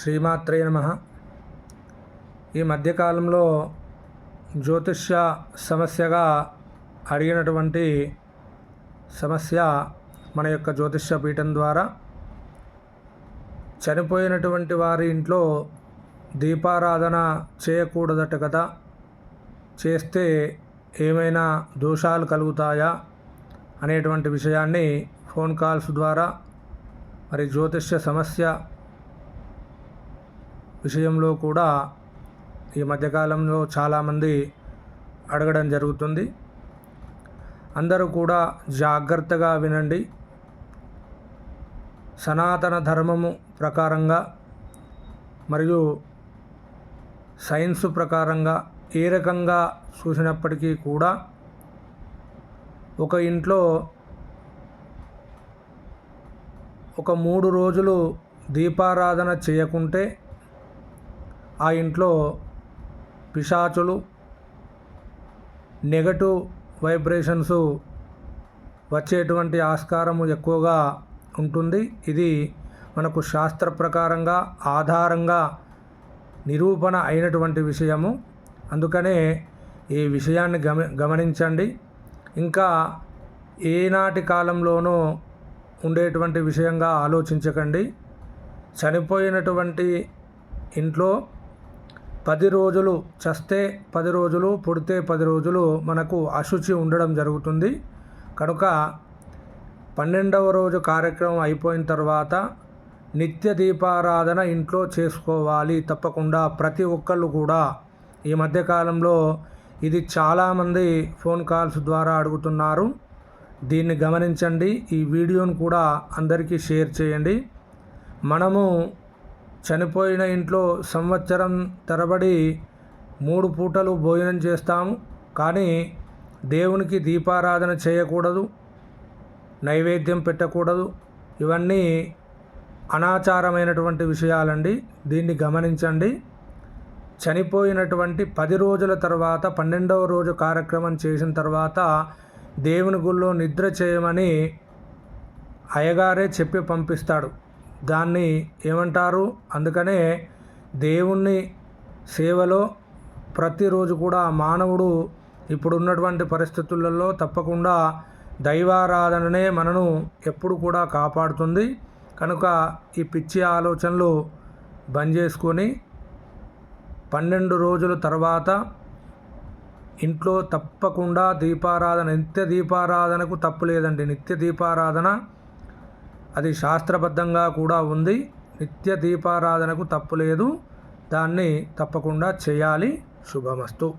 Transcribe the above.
శ్రీమాత్రే నమ. ఈ మధ్యకాలంలో జ్యోతిష్య సమస్యగా అడిగినటువంటి సమస్య మన యొక్క జ్యోతిష్య పీఠం ద్వారా చనిపోయినటువంటి వారి ఇంట్లో దీపారాధన చేయకూడదట కదా. చేస్తే ఏమైనా దోషాలు కలుగుతాయా అనేటువంటి విషయాన్ని ఫోన్ కాల్స్ ద్వారా మరి జ్యోతిష్య సమస్య విషయంలో కూడా ఈ మధ్యకాలంలో చాలామంది అడగడం జరుగుతుంది. అందరూ కూడా జాగ్రత్తగా వినండి. సనాతన ధర్మము ప్రకారంగా మరియు సైన్స్ ప్రకారంగా ఏ రకంగా చూసినప్పటికీ కూడా ఒక ఇంట్లో ఒక మూడు రోజులు దీపారాధన చేయకుంటే ఆ ఇంట్లో పిశాచులు నెగటివ్ వైబ్రేషన్స్ వచ్చేటువంటి ఆస్కారము ఎక్కువగా ఉంటుంది. ఇది మనకు శాస్త్ర ప్రకారంగా ఆధారంగా నిరూపణ అయినటువంటి విషయము. అందుకనే ఈ విషయాన్ని గమ గమనించండి. ఇంకా ఏనాటి కాలంలోనూ ఉండేటువంటి విషయంగా ఆలోచించకండి. చనిపోయినటువంటి ఇంట్లో పది రోజులు చస్తే పది రోజులు పుడితే పది రోజులు మనకు అశుచి ఉండడం జరుగుతుంది. కనుక పన్నెండవ రోజు కార్యక్రమం అయిపోయిన తర్వాత నిత్య దీపారాధన ఇంట్లో చేసుకోవాలి. తప్పకుండా ప్రతి ఒక్కళ్ళు కూడా. ఈ మధ్యకాలంలో ఇది చాలామంది ఫోన్ కాల్స్ ద్వారా అడుగుతున్నారు. దీన్ని గమనించండి. ఈ వీడియోను కూడా అందరికీ షేర్ చేయండి. మనము చనిపోయిన ఇంట్లో సంవత్సరం తరబడి మూడు పూటలు భోజనం చేస్తాము. కానీ దేవునికి దీపారాధన చేయకూడదు నైవేద్యం పెట్టకూడదు. ఇవన్నీ అనాచారమైనటువంటి విషయాలండి. దీన్ని గమనించండి. చనిపోయినటువంటి పది రోజుల తర్వాత పన్నెండవ రోజు కార్యక్రమం చేసిన తర్వాత దేవుని గుళ్ళో నిద్ర చేయమని అయ్యగారే చెప్పి పంపిస్తాడు. దాన్ని ఏమంటారు? అందుకనే దేవుణ్ణి సేవలో ప్రతిరోజు కూడా మానవుడు ఇప్పుడున్నటువంటి పరిస్థితులలో తప్పకుండా దైవారాధననే మనను ఎప్పుడు కూడా కాపాడుతుంది. కనుక ఈ పిచ్చి ఆలోచనలు బంద్ చేసుకొని పన్నెండు రోజుల తర్వాత ఇంట్లో తప్పకుండా దీపారాధన నిత్య దీపారాధనకు తప్పు లేదండి. నిత్య దీపారాధన అది శాస్త్రబద్ధంగా కూడా ఉంది. నిత్య దీపారాధనకు తప్పు లేదు. దాన్ని తప్పకుండా చేయాలి. శుభమస్తు.